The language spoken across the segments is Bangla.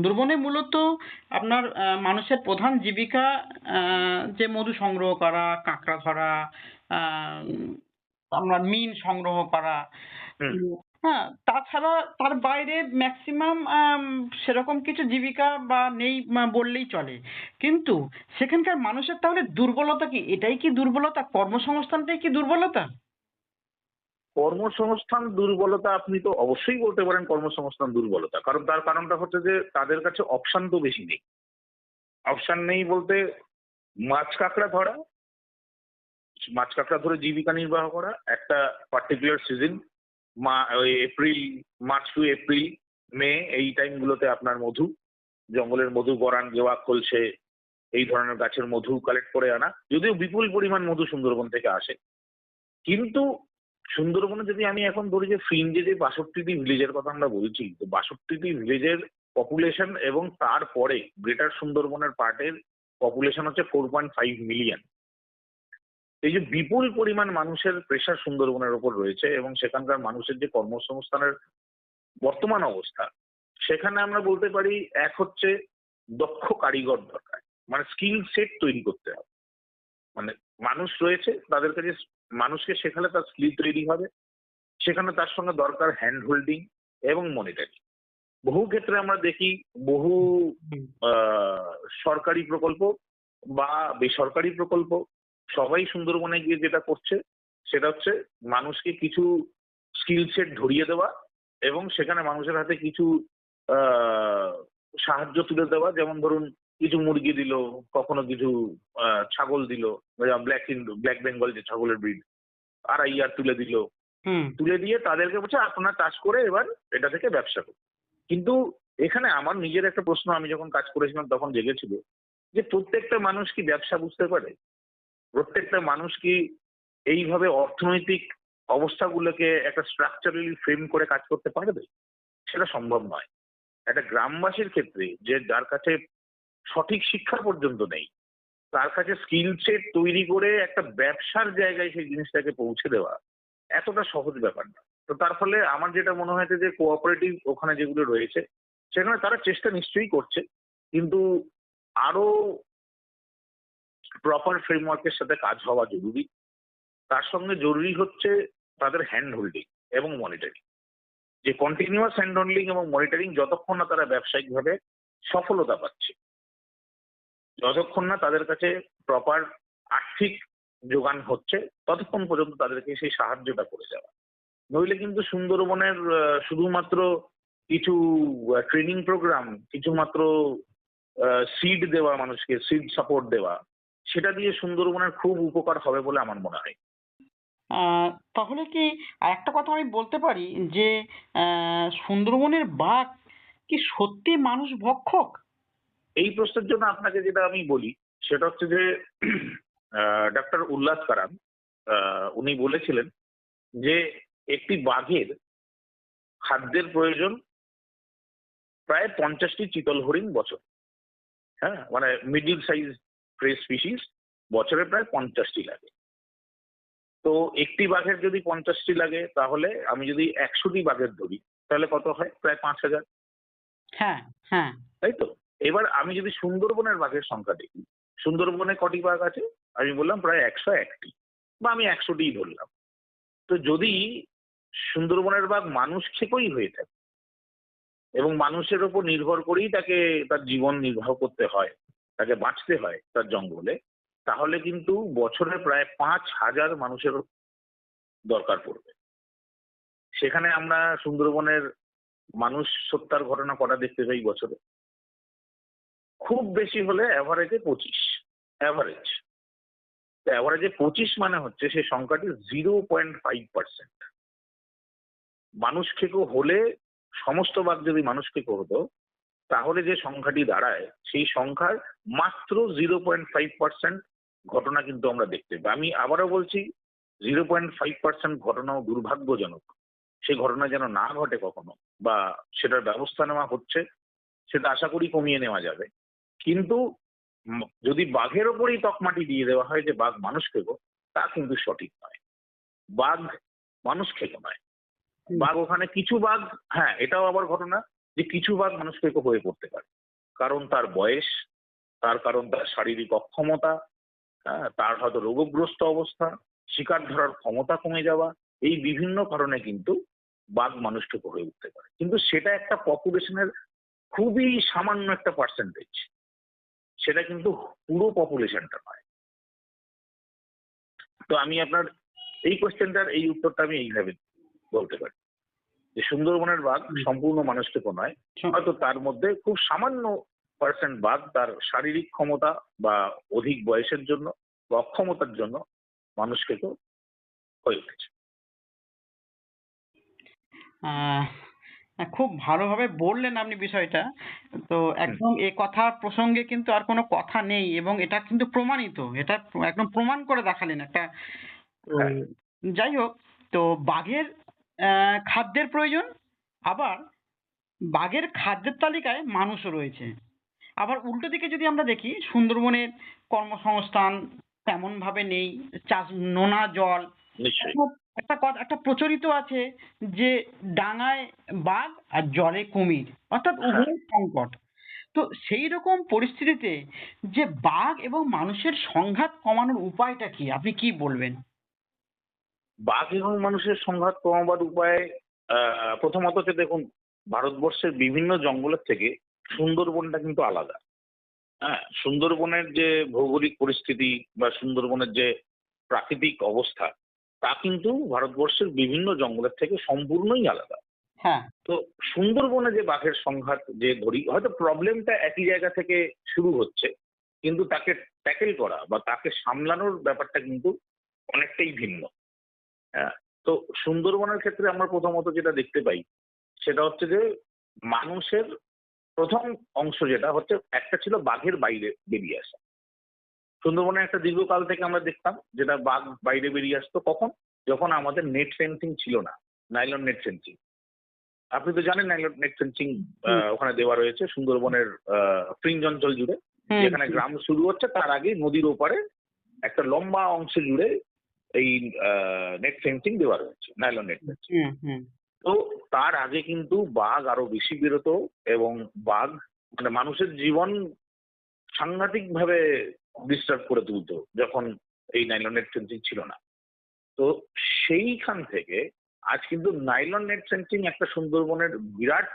সুন্দরবনে মূলত আপনার আহ, মানুষের প্রধান জীবিকা আহ, যে মধু সংগ্রহ করা কাঁকড়া ধরা আহ, আপনার মিন সংগ্রহ করা। হ্যাঁ তাছাড়া তার বাইরে ম্যাক্সিমাম সেরকম কিছু জীবিকা বা নেই বললেই চলে। কিন্তু সেখানকার মানুষের তাহলে দুর্বলতা কি? এটাই কি দুর্বলতা? কর্মসংস্থানটাই কি দুর্বলতা? কর্মসংস্থান দুর্বলতা আপনি তো অবশ্যই বলতে পারেন কর্মসংস্থান দুর্বলতা। কারণ তার কারণটা হচ্ছে যে তাদের কাছে অপশান তো বেশি নেই। অপশান নেই বলতে মাছ কাঁকড়া ধরা, মাছ কাঁকড়া ধরে জীবিকা নির্বাহ করা, একটা পার্টিকুলার সিজন মা, ওই April, March to April, May, এই টাইমগুলোতে আপনার মধু, জঙ্গলের মধু, গরান, গেওয়া, খলসে, এই ধরনের গাছের মধু কালেক্ট করে আনা। যদিও বিপুল পরিমাণ মধু সুন্দরবন থেকে আসে। কিন্তু সুন্দরবনে যদি আমি এখন ধরি যে ফ্রিঞ্জে যে বাষট্টিটি ভিলেজের কথা আমরা বলছি, তো বাষট্টিটি ভিলেজের পপুলেশন এবং তারপরে গ্রেটার সুন্দরবনের পার্টের পপুলেশন হচ্ছে ফোর পয়েন্ট ফাইভ মিলিয়ন এই যে বিপুল পরিমাণ মানুষের প্রেশার সুন্দরবনের ওপর রয়েছে এবং সেখানকার মানুষের যে কর্মসংস্থানের বর্তমান অবস্থা, সেখানে আমরা বলতে পারি এক হচ্ছে দক্ষ কারিগর দরকার মানে স্কিল সেট তৈরি করতে হবে। মানে মানুষ রয়েছে, তাদের কাছে মানুষকে শেখালে তার স্কিল তৈরি হবে সেখানে তার সঙ্গে দরকার হ্যান্ড হোল্ডিং এবং মনিটরিং বহু ক্ষেত্রে আমরা দেখি বহু সরকারি প্রকল্প বা বেসরকারি প্রকল্প সবাই সুন্দরবনে গিয়ে যেটা করছে সেটা হচ্ছে মানুষকে কিছু স্কিল সেট ধরিয়ে দেওয়া এবং সেখানে মানুষের হাতে কিছু সাহায্য তুলে দেওয়া। যেমন ধরুন কিছু মুরগি দিল কখনো কিছু ছাগল দিল ব্ল্যাক ব্ল্যাক বেঙ্গল যে ছাগলের ব্রিড আড়াই ইয়ার তুলে দিল। তুলে দিয়ে তাদেরকে বলছে আপনার চাষ করে এবার এটা থেকে ব্যবসা করুন। কিন্তু এখানে আমার নিজের একটা প্রশ্ন আমি যখন কাজ করেছিলাম তখন জেগেছিল যে প্রত্যেকটা মানুষ কি ব্যবসা বুঝতে পারে? প্রত্যেকটা মানুষ কি এইভাবে অর্থনৈতিক অবস্থাগুলোকে একটা স্ট্রাকচারালি ফ্রেম করে কাজ করতে পারবে? সেটা সম্ভব নয়। একটা গ্রামবাসীর ক্ষেত্রে যে যার কাছে সঠিক শিক্ষা পর্যন্ত নেই। তার কাছে স্কিল সেট তৈরি করে একটা ব্যবসার জায়গায় সেই জিনিসটাকে পৌঁছে দেওয়া এতটা সহজ ব্যাপার না। তো তার ফলে আমার যেটা মনে হয়েছে যে কোঅপারেটিভ ওখানে যেগুলো রয়েছে, সেখানে তারা চেষ্টা নিশ্চয়ই করছে, কিন্তু আরও প্রপার ফ্রেমওয়ার্কের সাথে কাজ হওয়া জরুরি। তার সঙ্গে জরুরি হচ্ছে তাদের হ্যান্ড হোল্ডিং এবং মনিটরিং যে কন্টিনিউয়াস হ্যান্ড হোল্ডিং এবং মনিটরিং যতক্ষণ না তারা ব্যবসায়িকভাবে সফলতা পাচ্ছে। যতক্ষণ না তাদের কাছে প্রপার আর্থিক যোগান হচ্ছে, ততক্ষণ পর্যন্ত তাদেরকে সেই সাহায্যটা করে যাওয়া। নইলে কিন্তু সুন্দরবনের শুধুমাত্র কিছু ট্রেনিং প্রোগ্রাম কিছু মাত্র সিড দেওয়া মানুষকে সিড সাপোর্ট দেওয়া, সেটা দিয়ে সুন্দরবনের খুব উপকার হবে বলে আমার মনে হয়। তাহলে কি একটা কথা আমি বলতে পারি যে সুন্দরবনের বাঘ কি সত্যি মানুষ ভক্ষক? এই প্রশ্নের জন্য আপনাকে যেটা আমি বলি সেটা হচ্ছে যে ডক্টর উল্লাস কারাম আহ, উনি বলেছিলেন যে একটি বাঘের খাদ্যের প্রয়োজন প্রায় পঞ্চাশটি চিতল হরিণ বছর। হ্যাঁ মানে মিডিল সাইজ ফ্রেশ স্পিসিস বছরে প্রায় পঞ্চাশটি লাগে। তো একটি বাঘের যদি পঞ্চাশটি লাগে তাহলে আমি যদি একশোটি বাঘের ধরি তাহলে কত হয়? প্রায় পাঁচ হাজার। হ্যাঁ হ্যাঁ। তাই তো? এবার আমি যদি সুন্দরবনের বাঘের সংখ্যা দেখি, সুন্দরবনে কটি বাঘ আছে? আমি বললাম প্রায় একশো একটি। বা আমি একশোটিই ধরলাম। তো যদি সুন্দরবনের বাঘ মানুষ খেকই হয়ে থাকে এবং মানুষের ওপর নির্ভর করেই তাকে তার জীবন নির্বাহ করতে হয়, তাকে বাঁচতে হয় তার জঙ্গলে, তাহলে কিন্তু বছরে প্রায় পাঁচ হাজার মানুষের দরকার পড়বে। সেখানে আমরা সুন্দরবনের মানুষ হত্যার ঘটনা কটা দেখতে পাই বছরে? খুব বেশি হলে অ্যাভারেজে পঁচিশ অ্যাভারেজ অ্যাভারেজে পঁচিশ মানে হচ্ছে সেই সংখ্যাটি জিরো পয়েন্ট ফাইভ পার্সেন্ট মানুষ খেকো হলে, সমস্ত বাঘ যদি মানুষ খেকো হতো, তাহলে যে সংখ্যাটি দাঁড়ায়, সেই সংখ্যার মাত্র জিরো পয়েন্ট ফাইভ পার্সেন্ট ঘটনা কিন্তু আমরা দেখতে পাই। আমি আবারও বলছি জিরো পয়েন্ট ফাইভ পার্সেন্ট ঘটনাও দুর্ভাগ্যজনক। সেই ঘটনা যেন না ঘটে কখনো, বা সেটার ব্যবস্থা নেওয়া হচ্ছে, সেটা আশা করি কমিয়ে নেওয়া যাবে। কিন্তু যদি বাঘের ওপরেই তকমাটি দিয়ে দেওয়া হয় যে বাঘ মানুষ খেকো তা কিন্তু সঠিক নয়। বাঘ মানুষ খেকো নয়। বাঘ ওখানে কিছু বাঘ হ্যাঁ এটাও আবার ঘটনা যে কিছু বাঘ মানুষ মানুষকে হয়ে পড়তে পারে। কারণ তার বয়স তার কারণ তার শারীরিক অক্ষমতা হ্যাঁ, তার হয়তো রোগগ্রস্ত অবস্থা শিকার ধরার ক্ষমতা কমে যাওয়া এই বিভিন্ন কারণে কিন্তু বাঘ মানুষকে হয়ে উঠতে পারে। কিন্তু সেটা একটা পপুলেশনের খুবই সামান্য একটা পার্সেন্টেজ সেটা কিন্তু পুরো পপুলেশনটা নয়। তো আমি আপনার এই কোয়েশ্চেনটার এই উত্তরটা আমি এইভাবে বলতে পারি। যে সুন্দরবনের বাঘ। সম্পূর্ণ মানুষকে নয় হয়তো তার মধ্যে খুব সামান্য পার্সেন্ট বাঘ তার শারীরিক ক্ষমতা বা অধিক বয়সের জন্য বা অক্ষমতার জন্য মানুষকে তো হয়ে উঠেছে। খুব ভালোভাবে বললেন আপনি বিষয়টা। তো একদম এ কথা প্রসঙ্গে কিন্তু আর কোনো কথা নেই এবং এটা কিন্তু প্রমাণিত। এটা একদম প্রমাণ করে দেখালেন একটা হ্যাঁ। যাই হোক তো বাঘের আহ, খাদ্যের প্রয়োজন আবার বাঘের খাদ্যের তালিকায় মানুষও রয়েছে। আবার উল্টো দিকে যদি আমরা দেখি সুন্দরবনের কর্মসংস্থান তেমন ভাবে নেই চাষ নোনা জল একটা- কথা একটা প্রচলিত আছে যে ডাঙায় বাঘ আর জলে কুমির অর্থাৎ উভয় সংকট। তো সেই রকম পরিস্থিতিতে যে বাঘ এবং মানুষের সংঘাত কমানোর উপায়টা কি? আপনি কি বলবেন? বাঘ এবং মানুষের সংঘাত কমাবার উপায় আহ, প্রথমত হচ্ছে দেখুন ভারতবর্ষের বিভিন্ন জঙ্গলের থেকে সুন্দরবনটা কিন্তু আলাদা। হ্যাঁ সুন্দরবনের যে ভৌগোলিক পরিস্থিতি বা সুন্দরবনের যে প্রাকৃতিক অবস্থা তা কিন্তু ভারতবর্ষের বিভিন্ন জঙ্গলের থেকে সম্পূর্ণই আলাদা। হ্যাঁ। তো সুন্দরবনে যে বাঘের সংঘাত যে ধরি হয়তো প্রবলেমটা একই জায়গা থেকে শুরু হচ্ছে কিন্তু তাকে ট্যাকেল করা বা তাকে সামলানোর ব্যাপারটা কিন্তু অনেকটাই ভিন্ন। হ্যাঁ তো সুন্দরবনের ক্ষেত্রে আমরা প্রথমত যেটা দেখতে পাই সেটা হচ্ছে যে মানুষের প্রথম অংশ যেটা হচ্ছে একটা ছিল বাঘের বাইরে বেরিয়ে আসা। সুন্দরবনে একটা দীর্ঘকাল থেকে আমরা দেখতাম যেটা বাঘ বাইরে বেরিয়ে আসতো কখন? যখন আমাদের নেট ফেন্সিং ছিল না নাইলন নেট ফেন্সিং আপনি তো জানেন নাইলন নেট ফেন্সিং ওখানে দেওয়া রয়েছে সুন্দরবনের ফ্রিঞ্জ অঞ্চল জুড়ে। যেখানে গ্রাম শুরু হচ্ছে তার আগে নদীর ওপারে একটা লম্বা অংশ জুড়ে এই নেট ফেন্সিং দেওয়া রয়েছে নাইলন নেট ফেন্সিং হুম হুম। তো তার আগে কিন্তু বাঘ আরও বেশি বেরোতো এবং বাঘ মানে মানুষের জীবন সাংঘাতিক ভাবে ডিস্টার্ব করে তুলতো, যখন এই নাইলন নেট ফেন্সিং ছিল না। তো সেইখান থেকে আজ কিন্তু নাইলন নেট ফেন্সিং একটা সুন্দরবনের বিরাট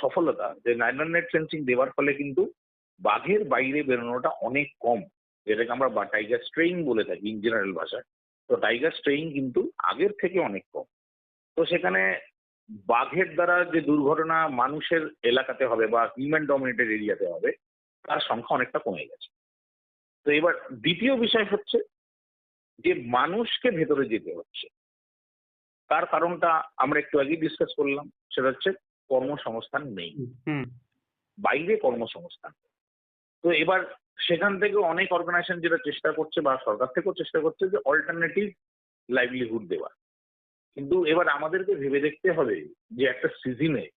সফলতা। যে নাইলন নেট ফেন্সিং দেওয়ার ফলে কিন্তু বাঘের বাইরে বেরোনোটা অনেক কম। যেটাকে আমরা বা টাইগার স্ট্রেইন বলে থাকি ইন জেনারেল ভাষায়। তো টাইগার স্ট্রেইন কিন্তু আগের থেকে অনেক কম। তো সেখানে বাঘের দ্বারা যে দুর্ঘটনা মানুষের এলাকাতে হবে বা হিউম্যান ডমিনেটেড এরিয়াতে হবে, তার সংখ্যা অনেকটা কমে গেছে। তো এবার দ্বিতীয় বিষয় হচ্ছে যে মানুষকে ভেতরে যেতে হচ্ছে। তার কারণটা আমরা একটু আগেই ডিসকাস করলাম সেটা হচ্ছে কর্মসংস্থান নেই। হুম বাইরে কর্মসংস্থান তো এবার সেখান থেকে অনেক অর্গানাইজেশন যেটা চেষ্টা করছে বা সরকার থেকেও চেষ্টা করছে যে অল্টারনেটিভ লাইভলিহুড দেওয়া কিন্তু এবার আমাদেরকে ভেবে দেখতে হবে যে একটা সিজনে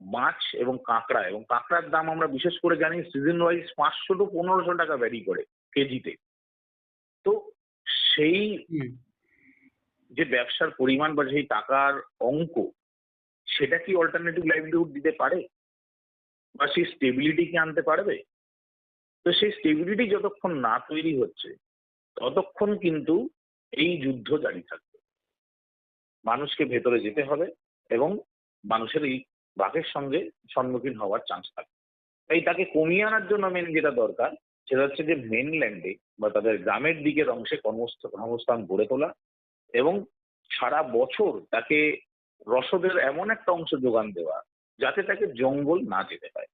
মাছ এবং কাঁকড়া এবং কাঁকড়ার দাম আমরা বিশেষ করে জানি সিজন ওয়াইজ পাঁচশো টু পনেরোশো টাকা ভ্যারি করে কেজিতে। তো সেই যে ব্যবসার পরিমাণ বা সেই টাকার অঙ্ক সেটা কি অল্টারনেটিভ লাইভলিহুড দিতে পারে? বা সেই স্টেবিলিটি কি আনতে পারবে? তো সেই স্টেবিলিটি যতক্ষণ না তৈরি হচ্ছে ততক্ষণ কিন্তু এই যুদ্ধ জারি থাকবে। মানুষকে ভেতরে যেতে হবে এবং মানুষের এই বাঘের সঙ্গে সম্মুখীন হওয়ার চান্স থাকে। তাই তাকে কমিয়ে আনার জন্য মেন যেটা দরকার, সেটা হচ্ছে যে মেনল্যান্ডে বা তাদের গ্রামের দিকের অংশে কর্মস্থান গড়ে তোলা এবং সারা বছর তাকে রসদের এমন একটা অংশ যোগান দেওয়া যাতে তাকে জঙ্গল না যেতে পারে।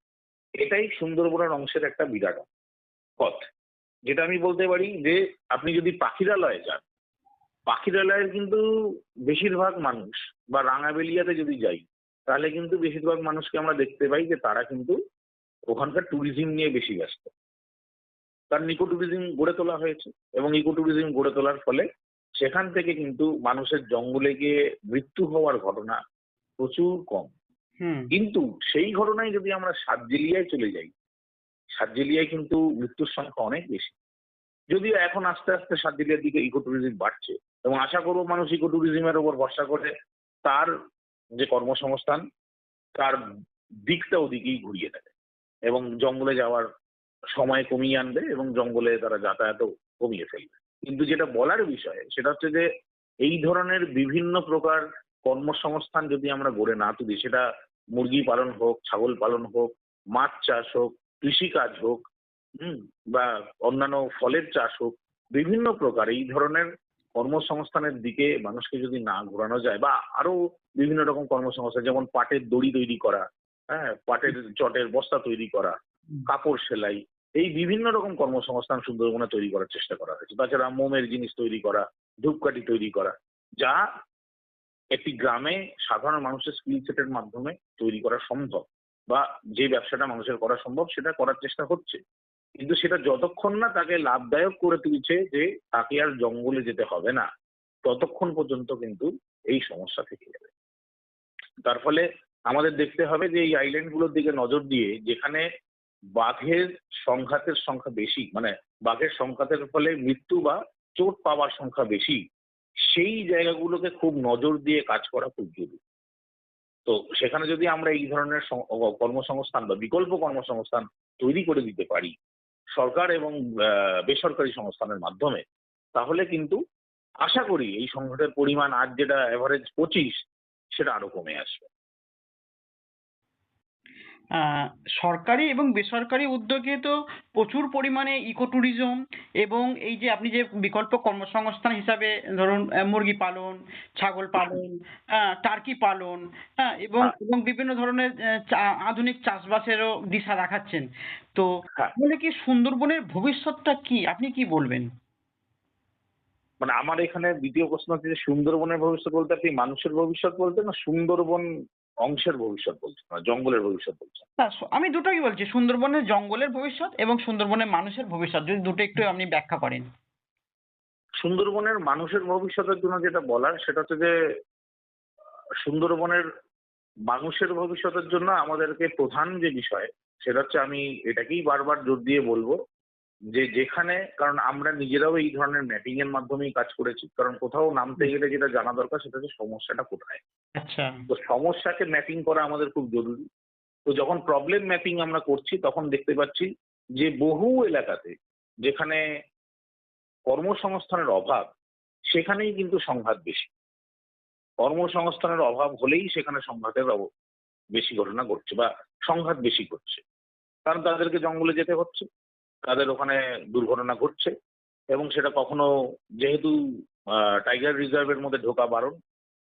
এটাই সুন্দরবনের অংশের একটা বিরাট পথ। যেটা আমি বলতে পারি যে, আপনি যদি পাখিরালয়ে যান, পাখিরালয়ের কিন্তু বেশিরভাগ মানুষ বা রাঙাবেলিয়াতে যদি যাই তাহলে কিন্তু বেশিরভাগ মানুষকে আমরা দেখতে পাই যে তারা কিন্তু ওখানকার ট্যুরিজম নিয়ে বেশি ব্যস্ত। তার নিকো ট্যুরিজম গড়ে তোলা হয়েছে এবং ইকো ট্যুরিজম গড়ে তোলার ফলে সেখান থেকে কিন্তু মানুষের জঙ্গলে গিয়ে মৃত্যু হওয়ার ঘটনা প্রচুর কম। হুম। কিন্তু সেই ঘটনায় যদি আমরা সাতজেলিয়ায় চলে যাই সাতজেলিয়ায় কিন্তু মৃত্যুর সংখ্যা অনেক বেশি। যদিও এখন আস্তে আস্তে সাতজেলিয়ার দিকে ইকো ট্যুরিজম বাড়ছে এবং আশা করব মানুষ ইকো ট্যুরিজমের ওপর ভরসা করে তার যে কর্মসংস্থান, তার দিকটা ওদিকেই ঘুরিয়ে দেবে এবং জঙ্গলে যাওয়ার সময় কমিয়ে আনবে এবং জঙ্গলে তারা যাতায়াতও কমিয়ে ফেলবে। কিন্তু যেটা বলার বিষয়, সেটা হচ্ছে যে এই ধরনের বিভিন্ন প্রকার কর্মসংস্থান যদি আমরা গড়ে না তুলি, সেটা মুরগি পালন হোক, ছাগল পালন হোক, মাছ চাষ হোক, কৃষিকাজ হোক, হুম, বা অন্যান্য ফলের চাষ হোক, বিভিন্ন প্রকার এই ধরনের কর্মসংস্থানের দিকে মানুষকে যদি না ঘোরানো যায় বা আরও বিভিন্ন রকম কর্মসংস্থান যেমন পাটের দড়ি তৈরি করা হ্যাঁ পাটের চটের বস্তা তৈরি করা কাপড় সেলাই এই বিভিন্ন রকম কর্মসংস্থান সুন্দরবনে তৈরি করার চেষ্টা করা হয়েছে। তাছাড়া মোমের জিনিস তৈরি করা ধূপকাঠি তৈরি করা যা একটি গ্রামে সাধারণ মানুষের স্কিল সেটের মাধ্যমে তৈরি করা সম্ভব বা যে ব্যবসাটা মানুষের করা সম্ভব সেটা করার চেষ্টা হচ্ছে। কিন্তু সেটা যতক্ষণ না তাকে লাভদায়ক করে তুলছে যে তাকে আর জঙ্গলে যেতে হবে না, ততক্ষণ পর্যন্ত কিন্তু এই সমস্যা থেকে যাবে। তার ফলে আমাদের দেখতে হবে যে এই আইল্যান্ডগুলোর দিকে নজর দিয়ে যেখানে বাঘের সংঘাতের সংখ্যা বেশি মানে বাঘের সংঘাতের ফলে মৃত্যু বা চোট পাওয়ার সংখ্যা বেশি, সেই জায়গাগুলোকে খুব নজর দিয়ে কাজ করা খুব জরুরি। তো সেখানে যদি আমরা এই ধরনের কর্মসংস্থান বা বিকল্প কর্মসংস্থান তৈরি করে দিতে পারি সরকার এবং বেসরকারি সংস্থানের মাধ্যমে। তাহলে কিন্তু আশা করি এই সংকটের পরিমাণ আজ যেটা অ্যাভারেজ পঁচিশ, সেটা আরও কমে আসবে। আহ, সরকারি এবং বেসরকারি উদ্যোগে তো প্রচুর পরিমাণে ইকো ট্যুরিজম এবং এই যে আপনি যে বিকল্প কর্মসংস্থান হিসাবে ধরুন মুরগি পালন ছাগল পালন আহ, টার্কি পালন হ্যাঁ এবং হ্যাঁ। এবং বিভিন্ন ধরনের আধুনিক চাষবাসেরও দিশা দেখাচ্ছেন তো হ্যাঁ। তাহলে কি সুন্দরবনের ভবিষ্যৎটা কি আপনি কি বলবেন মানে আমার এখানে দ্বিতীয় প্রশ্ন হচ্ছে যে সুন্দরবনের ভবিষ্যৎ বলতে আপনি মানুষের ভবিষ্যৎ বলতে না সুন্দরবন অংশের ভবিষ্যৎ বলছেন না জঙ্গলের ভবিষ্যৎ বলছেন না আমি দুটোই বলছি সুন্দরবনের জঙ্গলের ভবিষ্যৎ এবং সুন্দরবনের মানুষের ভবিষ্যৎ যদি দুটো একটু আপনি ব্যাখ্যা করেন। সুন্দরবনের মানুষের ভবিষ্যতের জন্য যেটা বলার সেটা হচ্ছে যে সুন্দরবনের মানুষের ভবিষ্যতের জন্য আমাদেরকে প্রধান যে বিষয় সেটা হচ্ছে আমি এটাকেই বারবার জোর দিয়ে বলব যে যেখানে কারণ আমরা নিজেরাও এই ধরনের ম্যাপিং এর মাধ্যমেই কাজ করেছি কারণ কোথাও নামতে গেলে যেটা জানা দরকার সেটা হচ্ছে সমস্যাটা কোথায়। আচ্ছা। তো সমস্যাকে ম্যাপিং করা আমাদের খুব জরুরি। তো যখন প্রবলেম ম্যাপিং আমরা করছি তখন দেখতে পাচ্ছি যে বহু এলাকাতে যেখানে কর্মসংস্থানের অভাব সেখানেই কিন্তু সংঘাত বেশি। কর্মসংস্থানের অভাব হলেই সেখানে সংঘাতের বেশি ঘটনা ঘটছে বা সংঘাত বেশি ঘটছে। কারণ তাদেরকে জঙ্গলে যেতে হচ্ছে। তাদের ওখানে দুর্ঘটনা ঘটছে এবং সেটা কখনো যেহেতু টাইগার রিজার্ভের মধ্যে ঢোকা বারণ,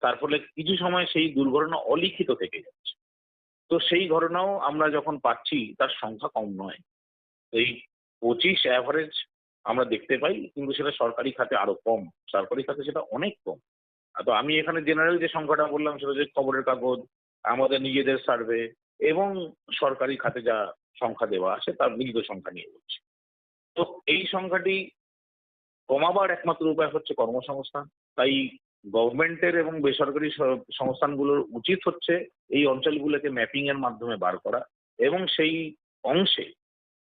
তার ফলে কিছু সময় সেই দুর্ঘটনা অলিখিত থেকে যাচ্ছে। তো সেই ঘটনাও আমরা যখন পাচ্ছি, তার সংখ্যা কম নয়। এই পঁচিশ অ্যাভারেজ আমরা দেখতে পাই, কিন্তু সেটা সরকারি খাতে আরও কম। সরকারি খাতে সেটা অনেক কম। তো আমি এখানে জেনারেল যে সংখ্যাটা বললাম, সেটা যে খবরের কাগজ, আমাদের নিজেদের সার্ভে এবং সরকারি খাতে যা সংখ্যা দেওয়া আছে, তার মিলিত সংখ্যা নিয়ে বলছি। তো এই সংখ্যাটি কমাবার একমাত্র উপায় হচ্ছে কর্মসংস্থান। তাই গভর্নমেন্টের এবং বেসরকারি সংস্থানগুলোর উচিত হচ্ছে এই অঞ্চলগুলোকে ম্যাপিং এর মাধ্যমে বার করা এবং সেই অংশে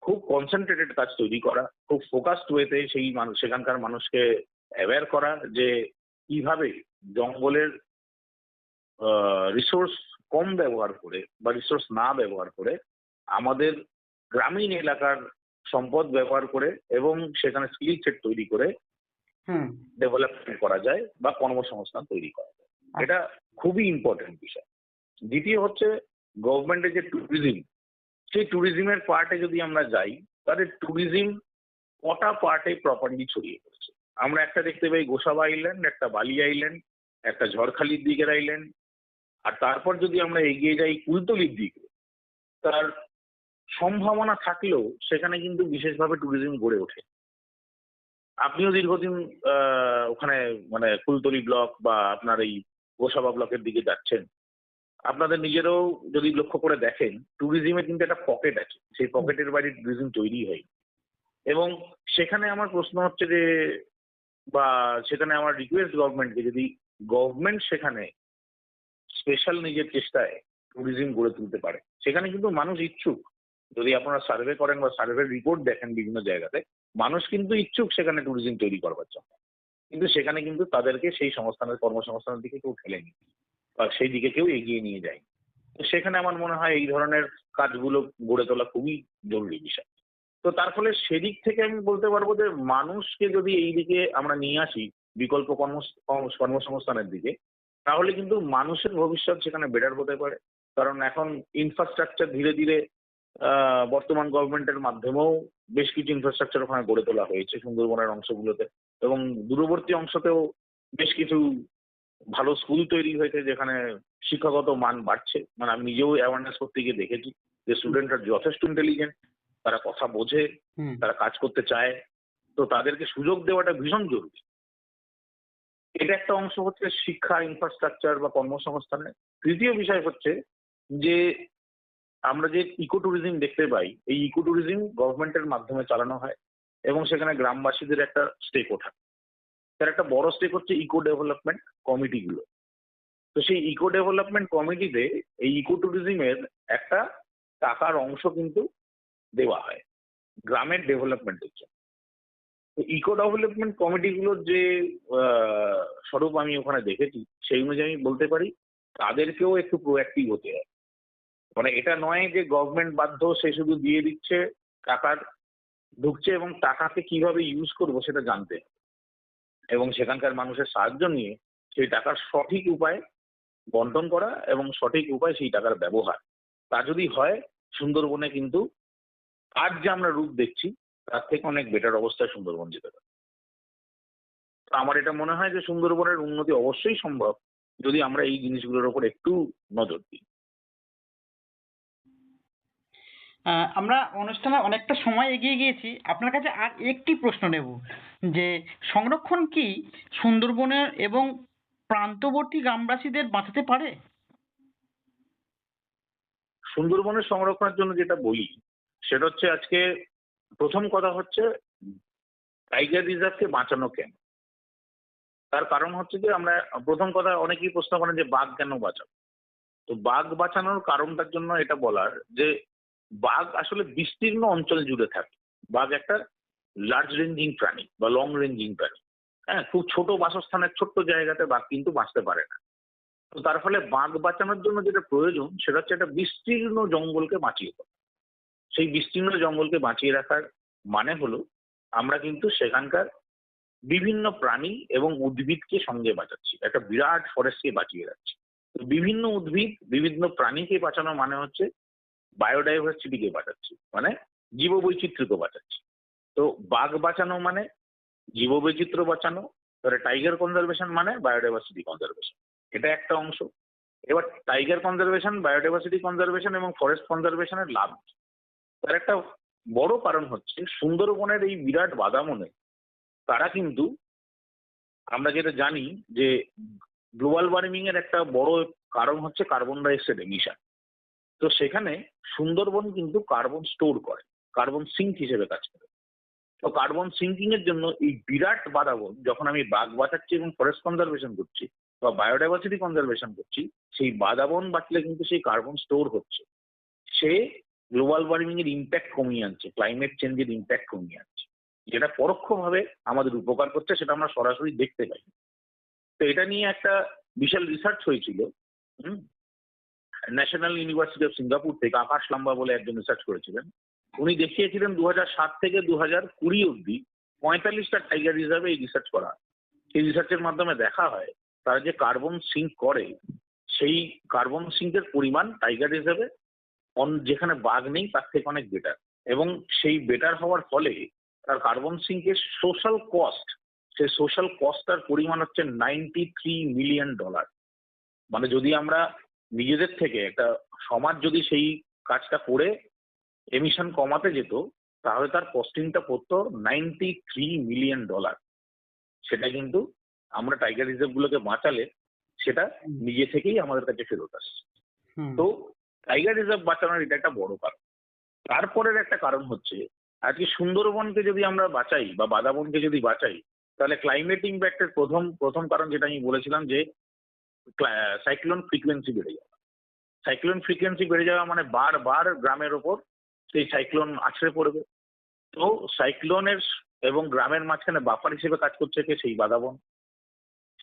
খুব কনসেন্ট্রেটেড কাজ তৈরি করা, খুব ফোকাসড ওয়েতে সেই মানুষ সেখানকার মানুষকে অ্যাওয়্যার করা যে কীভাবে জঙ্গলের রিসোর্স কম ব্যবহার করে বা রিসোর্স না ব্যবহার করে আমাদের গ্রামীণ এলাকার সম্পদ ব্যবহার করে এবং সেখানে স্কিল সেট তৈরি করে হুম। ডেভেলপমেন্ট করা যায় বা কর্মসংস্থান তৈরি করা যায়। এটা খুবই ইম্পর্টেন্ট বিষয়। দ্বিতীয় হচ্ছে গভর্নমেন্টের যে ট্যুরিজম সেই ট্যুরিজমের পার্টে যদি আমরা যাই তাহলে ট্যুরিজম কটা পার্টে প্রপারলি ছড়িয়ে পড়ছে? আমরা একটা দেখতে পাই গোসাবা আইল্যান্ড একটা বালি আইল্যান্ড একটা ঝড়খালির দিকের আইল্যান্ড আর তারপর যদি আমরা এগিয়ে যাই কুলতলির দিকে তার সম্ভাবনা থাকলেও সেখানে কিন্তু বিশেষভাবে ট্যুরিজম গড়ে ওঠে। আপনিও দীর্ঘদিন ওখানে মানে ফুলতলি ব্লক বা আপনার এই গোসাবা ব্লকের দিকে যাচ্ছেন। আপনাদের নিজেরও যদি লক্ষ্য করে দেখেন ট্যুরিজমের কিন্তু একটা পকেট আছে। সেই পকেটের বাইরে ট্যুরিজম তৈরি হয় এবং সেখানে আমার প্রশ্ন হচ্ছে যে, বা সেখানে আমার রিকোয়েস্ট গভর্নমেন্টকে যদি গভর্নমেন্ট সেখানে স্পেশাল নিজের চেষ্টায় ট্যুরিজম গড়ে তুলতে পারে, সেখানে কিন্তু মানুষ ইচ্ছুক। যদি আপনারা সার্ভে করেন বা সার্ভের রিপোর্ট দেখেন বিভিন্ন জায়গাতে, মানুষ কিন্তু ইচ্ছুক সেখানে ট্যুরিজম তৈরি করবার জন্য। কিন্তু সেখানে কিন্তু তাদেরকে সেই সংস্থানের কর্মসংস্থানের দিকে কেউ ঠেলেনি বা সেই দিকে কেউ এগিয়ে নিয়ে যায় তো সেখানে আমার মনে হয় এই ধরনের কাজগুলো গড়ে তোলা খুবই জরুরি বিষয়। তো তার ফলে সেদিক থেকে আমি বলতে পারব যে মানুষকে যদি এই দিকে আমরা নিয়ে আসি বিকল্প কর্ম, কর্মসংস্থানের দিকে, তাহলে কিন্তু মানুষের ভবিষ্যৎ সেখানে বেটার হতে পারে। কারণ এখন ইনফ্রাস্ট্রাকচার ধীরে ধীরে বর্তমান গভর্নমেন্টের মাধ্যমেও বেশ কিছু ইনফ্রাস্ট্রাকচার ওখানে গড়ে তোলা হয়েছে সুন্দরবনের অংশগুলোতে এবং দূরবর্তী অংশতেও বেশ কিছু ভালো স্কুল তৈরি হয়েছে যেখানে শিক্ষাগত মান বাড়ছে। মানে আমি নিজেও অ্যাওয়ারনেস করতে গিয়ে দেখেছি যে স্টুডেন্টরা যথেষ্ট ইন্টেলিজেন্ট তারা কথা বোঝে তারা কাজ করতে চায়। তো তাদেরকে সুযোগ দেওয়াটা ভীষণ জরুরি। এটা একটা অংশ হচ্ছে শিক্ষা ইনফ্রাস্ট্রাকচার বা কর্মসংস্থানের। তৃতীয় বিষয় হচ্ছে যে আমরা যে ইকো ট্যুরিজম দেখতে পাই, এই ইকো ট্যুরিজম গভর্নমেন্টের মাধ্যমে চালানো হয় এবং সেখানে গ্রামবাসীদের একটা স্টেক ওঠা। তার একটা বড় স্টেক হচ্ছে ইকো ডেভেলপমেন্ট কমিটিগুলো তো সেই ইকো ডেভেলপমেন্ট কমিটিতে এই ইকো ট্যুরিজমের একটা টাকার অংশ কিন্তু দেওয়া হয় গ্রামের ডেভেলপমেন্টের জন্য। তো ইকো ডেভেলপমেন্ট কমিটিগুলোর যে স্বরূপ আমি ওখানে দেখেছি, সেই অনুযায়ী বলতে পারি, তাদেরকেও একটু প্রোঅ্যাক্টিভ হতে হয়। মানে এটা নয় যে গভর্নমেন্ট বাধ্য সে শুধু দিয়ে দিচ্ছে টাকার ঢুকছে এবং টাকাকে কীভাবে ইউজ করব সেটা জানতে। এবং সেখানকার মানুষের সাহায্য নিয়ে সেই টাকার সঠিক উপায় বন্টন করা এবং সঠিক উপায় সেই টাকার ব্যবহার। তা যদি হয়, সুন্দরবনে কিন্তু আজ যে আমরা রূপ দেখছি, তার থেকে অনেক বেটার অবস্থায় সুন্দরবন যেতে পারে। তো আমার এটা মনে হয় যে সুন্দরবনের উন্নতি অবশ্যই সম্ভব যদি আমরা এই জিনিসগুলোর উপর একটু নজর দিই আহ, আমরা অনুষ্ঠানে অনেকটা সময় এগিয়ে গিয়েছি। আপনার কাছে আর একটি প্রশ্ন নেব, যে সংরক্ষণ কি সুন্দরবনের এবং প্রান্তবর্তী গ্রামবাসীদের বাঁচাতে পারে? সুন্দরবনের সংরক্ষণের জন্য যেটা বলি, সেটা হচ্ছে আজকে প্রথম কথা হচ্ছে টাইগার রিজার্ভকে বাঁচানো কেন? তার কারণ হচ্ছে যে আমরা প্রথম কথা অনেকেই প্রশ্ন করেন যে বাঘ কেন বাঁচাবো? তো বাঘ বাঁচানোর কারণটার জন্য এটা বলার যে বাঘ আসলে বিস্তীর্ণ অঞ্চল জুড়ে থাকে। বাঘ একটা লার্জ রেঞ্জিং প্রাণী বা লং রেঞ্জিং প্রাণী। হ্যাঁ খুব ছোট বাসস্থানের ছোট্ট জায়গাতে বাঘ কিন্তু বাঁচতে পারে না। তো তার ফলে বাঘ বাঁচানোর জন্য যেটা প্রয়োজন, সেটা হচ্ছে একটা বিস্তীর্ণ জঙ্গলকে বাঁচিয়ে দেওয়া। সেই বিস্তীর্ণ জঙ্গলকে বাঁচিয়ে রাখার মানে হলো, আমরা কিন্তু সেখানকার বিভিন্ন প্রাণী এবং উদ্ভিদকে সঙ্গে বাঁচাচ্ছি। একটা বিরাট ফরেস্টকে বাঁচিয়ে রাখছি। বিভিন্ন উদ্ভিদ, বিভিন্ন প্রাণীকে বাঁচানো মানে হচ্ছে বায়োডাইভার্সিটিকে বাঁচাচ্ছি মানে জীববৈচিত্র্যকে বাঁচাচ্ছি। তো বাঘ বাঁচানো মানে জীববৈচিত্র্য বাঁচানো, তাহলে টাইগার কনজারভেশন মানে বায়োডাইভার্সিটি কনজারভেশন এটা একটা অংশ। এবার টাইগার কনজারভেশন বায়োডাইভার্সিটি কনজারভেশন এবং ফরেস্ট কনজারভেশনের লাভ তার একটা বড় কারণ হচ্ছে সুন্দরবনের এই বিরাট বাদামনে তারা কিন্তু, আমরা যেটা জানি যে গ্লোবাল ওয়ার্মিং এর একটা বড় কারণ হচ্ছে কার্বন ডাইঅক্সাইড এমিশন তো সেখানে সুন্দরবন কিন্তু কার্বন স্টোর করে, কার্বন সিঙ্ক হিসেবে কাজ করে। তো কার্বন সিঙ্কিং এর জন্য এই বিরাট বাদাবন যখন আমি বাঘ বাঁচাচ্ছি এবং ফরেস্ট কনজারভেশন করছি বা বায়োডাইভার্সিটি কনজারভেশন করছি, সেই বাদাবন বাঁচলে কিন্তু সেই কার্বন স্টোর হচ্ছে। সে গ্লোবাল ওয়ার্মিং এর ইম্প্যাক্ট কমিয়ে আনছে ক্লাইমেট চেঞ্জের ইম্প্যাক্ট কমিয়ে আনছে। যেটা পরোক্ষভাবে আমাদের উপকার করছে, সেটা আমরা সরাসরি দেখতে পাই। তো এটা নিয়ে একটা বিশাল রিসার্চ হয়েছিল ন্যাশনাল ইউনিভার্সিটি অফ সিঙ্গাপুর থেকে আকাশ লাম্বা বলে একজন রিসার্চ করেছিলেন। উনি দেখিয়েছিলেন দু সাত থেকে দু হাজার কুড়ি অব্দি পঁয়তাল্লিশটা টাইগার রিজার্ভে এই রিসার্চ করা। সেই রিসার্চের মাধ্যমে দেখা হয়, তারা যে কার্বন সিঙ্ক করে, সেই কার্বন সিঙ্কের পরিমাণ টাইগার রিজার্ভে অন যেখানে বাঘ নেই, তার থেকে অনেক বেটার এবং সেই বেটার হওয়ার ফলে তার কার্বন সিঙ্কের সোশ্যাল কস্ট সেই সোশ্যাল কস্টটার পরিমাণ হচ্ছে নাইনটি থ্রি মিলিয়ন ডলার মানে যদি আমরা নিজেদের থেকে একটা সমাজ যদি সেই কাজটা করে এমিশন কমাতে যেত তাহলে তার কস্টিংটা পড়তো নাইনটি থ্রি মিলিয়ন ডলার সেটা কিন্তু আমরা টাইগার রিজার্ভ গুলোকে বাঁচালে সেটা নিজে থেকেই আমাদের কাছে ফেরত আসছে তো টাইগার রিজার্ভ বাঁচানোর এটা একটা বড় কারণ। তারপরের একটা কারণ হচ্ছে আজকে সুন্দরবনকে যদি আমরা বাঁচাই বা বাদাবনকে যদি বাঁচাই তাহলে ক্লাইমেট ইম্প্যাক্টের প্রথম প্রথম কারণ যেটা আমি বলেছিলাম যে সাইক্লোন ফ্রিকোয়েন্সি বেড়ে যাওয়া। সাইক্লোন ফ্রিকোয়েন্সি বেড়ে যাওয়া মানে বারবার গ্রামের ওপর সেই সাইক্লোন আছড়ে পড়বে। তো সাইক্লোনের এবং গ্রামের মাঝখানে বাফার হিসেবে কাজ করছে কে? সেই বাদাবন।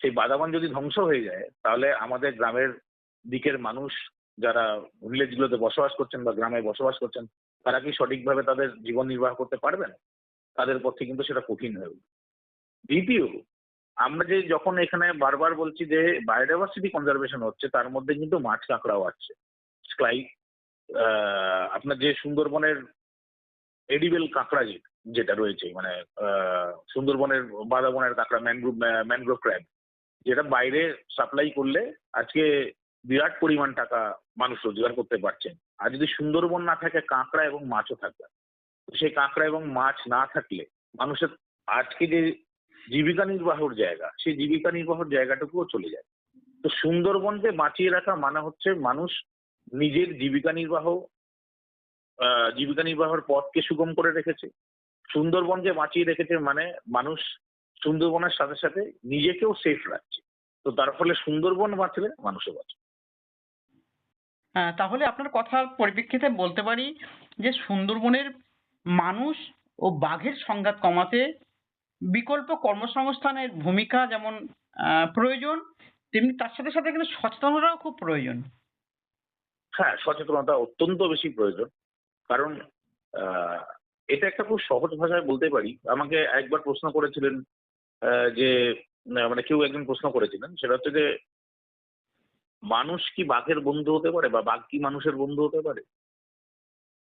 সেই বাদাবন যদি ধ্বংস হয়ে যায়, তাহলে আমাদের গ্রামের দিকের মানুষ যারা ভিলেজগুলোতে বসবাস করছেন বা গ্রামে বসবাস করছেন, তারা কি সঠিকভাবে তাদের জীবন নির্বাহ করতে পারবেন? তাদের পক্ষে কিন্তু সেটা কঠিন হয়ে উঠবে। দ্বিতীয় আমরা যে যখন এখানে বারবার বলছি যে বায়োডাইভার্সিটি কনজারভেশন হচ্ছে, তার মধ্যে কিন্তু মাছ কাঁকড়াও আছে। স্ক্লাই আপনার যে সুন্দরবনের এডিবেল কাঁকড়া যেটা রয়েছে মানে সুন্দরবনের, বাদাবনের কাঁকড়া ম্যানগ্রোভ ম্যানগ্রোভ ক্র্যাব যেটা বাইরে সাপ্লাই করলে আজকে বিরাট পরিমাণ টাকা মানুষ রোজগার করতে পারছেন আর যদি সুন্দরবন না থাকে, কাঁকড়া এবং মাছও থাকবে। সেই কাঁকড়া এবং মাছ না থাকলে মানুষের আজকে যে জীবিকা নির্বাহর জায়গা, সেই জীবিকা নির্বাহর জায়গাটুকুও চলে যায়। তো সুন্দরবনকে বাঁচিয়ে রাখা মানে হচ্ছে মানুষ নিজের জীবিকা নির্বাহ জীবিকা নির্বাহর পথকে সুগম করে রেখেছে। সুন্দরবনকে বাঁচিয়ে রেখেছে মানে মানুষ সুন্দরবনের সাথে সাথে নিজেকেও সেফ রাখছে। তো তার ফলে সুন্দরবন বাঁচলে মানুষও বাঁচে। তাহলে আপনার কথার পরিপ্রেক্ষিতে বলতে পারি যে সুন্দরবনের মানুষ ও বাঘের সংঘাত কমাতে বিকল্প কর্মসংস্থানের ভূমিকা যেমন আহ, প্রয়োজন তেমনি তার সাথে সাথে কিন্তু সচেতনতাও খুব প্রয়োজন। হ্যাঁ সচেতনতা অত্যন্ত বেশি প্রয়োজন। কারণ আহ, এটা একটা খুব সহজ ভাষায় বলতে পারি। আমাকে একবার প্রশ্ন করেছিলেন যে মানে কেউ একজন প্রশ্ন করেছিলেন সেটা হচ্ছে যে মানুষ কি বাঘের বন্ধু হতে পারে বা বাঘ কি মানুষের বন্ধু হতে পারে?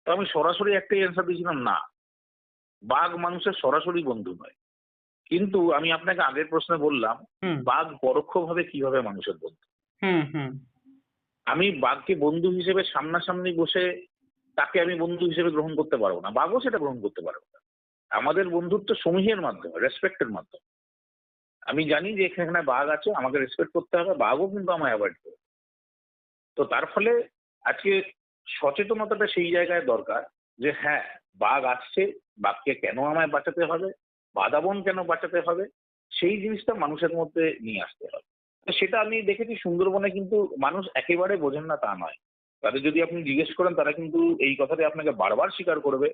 তো আমি সরাসরি একটাই অ্যান্সার দিয়েছিলাম না। বাঘ মানুষের সরাসরি বন্ধু নয়। কিন্তু আমি আপনাকে আগের প্রশ্নে বললাম বাঘ পরোক্ষভাবে কীভাবে মানুষের বন্ধু? আমি বাঘকে বন্ধু হিসেবে সামনাসামনি বসে তাকে আমি বন্ধু হিসেবে গ্রহণ করতে পারব না। বাঘও সেটা গ্রহণ করতে পারব না। আমাদের বন্ধুত্ব সমীহের মাধ্যমে রেসপেক্টের মাধ্যমে। আমি জানি যে এখানে বাঘ আছে আমাকে রেসপেক্ট করতে হবে বাঘও কিন্তু আমায় অ্যাভয়েড করবে। তো তার ফলে আজকে সচেতনতাটা সেই জায়গায় দরকার যে হ্যাঁ বাঘ আসছে বাঘকে কেন আমায় বাঁচাতে হবে? বাদাবন কেন বাঁচাতে হবে? সেই জিনিসটা মানুষের মধ্যে নিয়ে আসতে হবে। সেটা আমি দেখেছি সুন্দরবনে কিন্তু মানুষ একেবারে বোঝেন না তা নয়। তাদের যদি আপনি জিজ্ঞেস করেন, তারা কিন্তু এই কথাটি আপনাকে বারবার স্বীকার করবে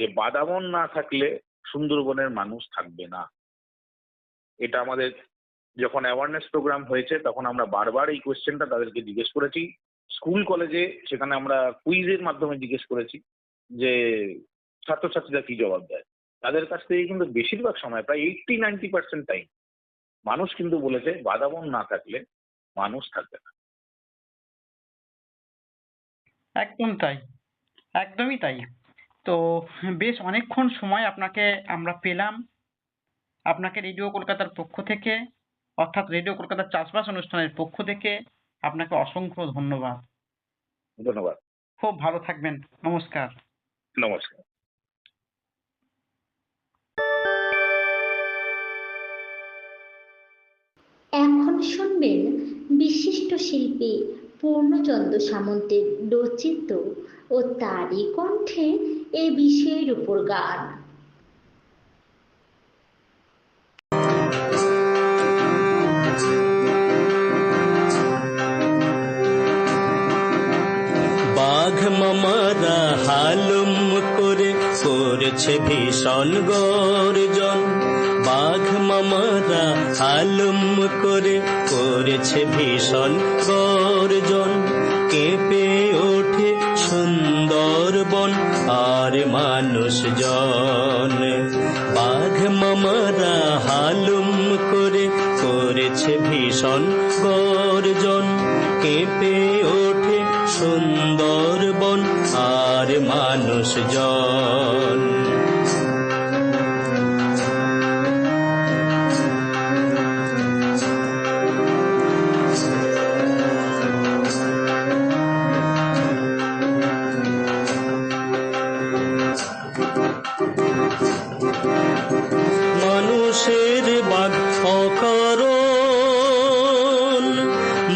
যে বাদামন না থাকলে সুন্দরবনের মানুষ থাকবে না। এটা আমাদের যখন অ্যাওয়ারনেস প্রোগ্রাম হয়েছে, তখন আমরা বারবার এই কোয়েশ্চেনটা তাদেরকে জিজ্ঞেস করেছি। স্কুল, কলেজে সেখানে আমরা কুইজের মাধ্যমে জিজ্ঞেস করেছি যে ছাত্রছাত্রীরা কি জবাব দেয়? তাদের কাছ থেকে কিন্তু বেশিরভাগ সময় প্রায় এইটটি নাইনটি পার্সেন্ট টাইম মানুষ কিন্তু বলেছে বাদাবন না থাকলে মানুষ থাকবে না। একদম তাই একদমই তাই। তো বেশ অনেকক্ষণ সময় আপনাকে আমরা পেলাম। আপনাকে রেডিও কলকাতার পক্ষ থেকে অর্থাৎ রেডিও কলকাতার চাষবাস অনুষ্ঠানের পক্ষ থেকে আপনাকে অসংখ্য ধন্যবাদ। ধন্যবাদ। খুব ভালো থাকবেন নমস্কার। নমস্কার। শুনবেন বিশিষ্ট শিল্পী পূর্ণচন্দ্র সামন্তের রচিত ও তারই কণ্ঠে এ বিষয়ের উপর গান। বাঘ মামারা হালুম করে করেছে ভীষণ গর্জন। বাঘ মামারা হালুম করে করেছে ভীষণ গর্জন। কেঁপে ওঠে সুন্দর বন আর মানুষ মানুষজন। বাঘ মামারা হালুম করে করেছে ভীষণ গর্জন। কেঁপে ওঠে সুন্দর বন আর মানুষ মানুষজন।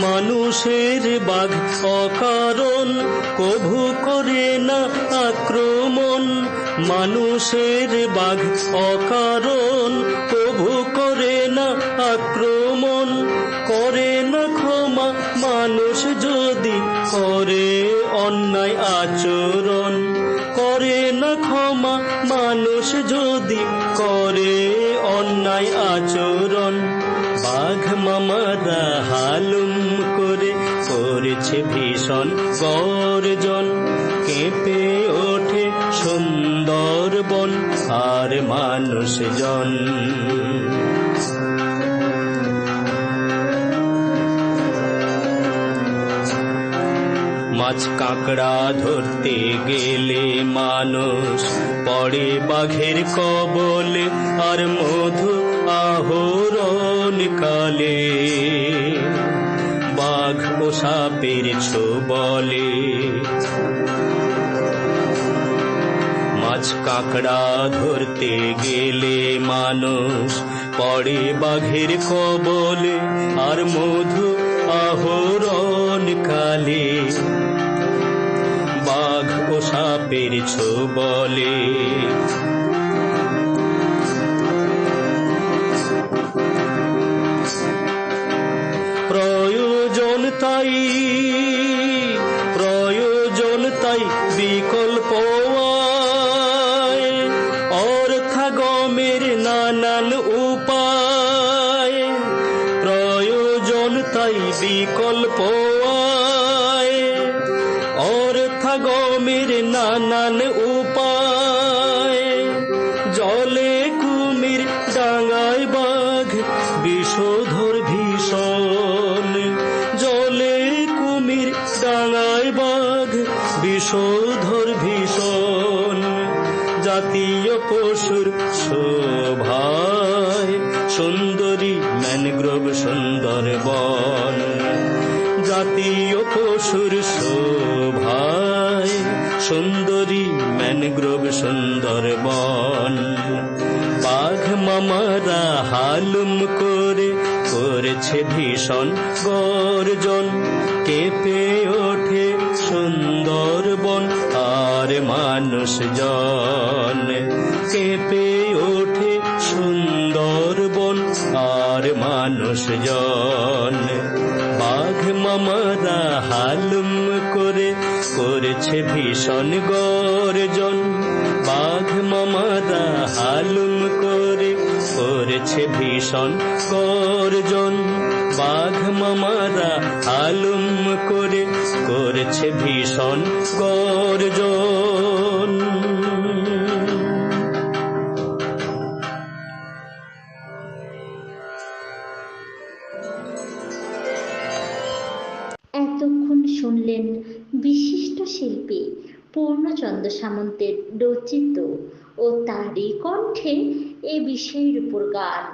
মানুষের বাঘ অকারণ কভু করে না আক্রমণ। মানুষের বাঘ অকারণ কভু করে না আক্রমণ। গর্জন কেঁপে ওঠে সুন্দরবন আর মানুষজন। মাছ কাঁকড়া ধরতে গেলে মানুষ পড়ে বাঘের কবলে আর মধু আহরণ কালে। ও সাপের বলে মাছ কাঁকড়া ধরতে গেলে মানুষ পড়ে বাঘের কবলে আর মধু আহরণ কালে। বাঘ ও সাপের বলে তাই বিকল্প অর্থাগমের নানান উপায় সুন্দরবন বাঘ মামারা হালুম করে, করেছে ভীষণ গর্জন। কেঁপে ওঠে সুন্দরবন আর মানুষজন। কেঁপে ওঠে সুন্দরবন আর মানুষ মানুষজন। বাঘ মামারা হালুম করে, করেছে ভীষণ গর্জন। করেছে ভীষণ গর্জন। বাঘ মামারা হালুম করে করেছে ভীষণ গর্জন। এতক্ষণ শুনলেন বিশিষ্ট শিল্পী পূর্ণচন্দ্র সামন্তের রচিত ও তারই কণ্ঠে এ বিষয়ের উপর গান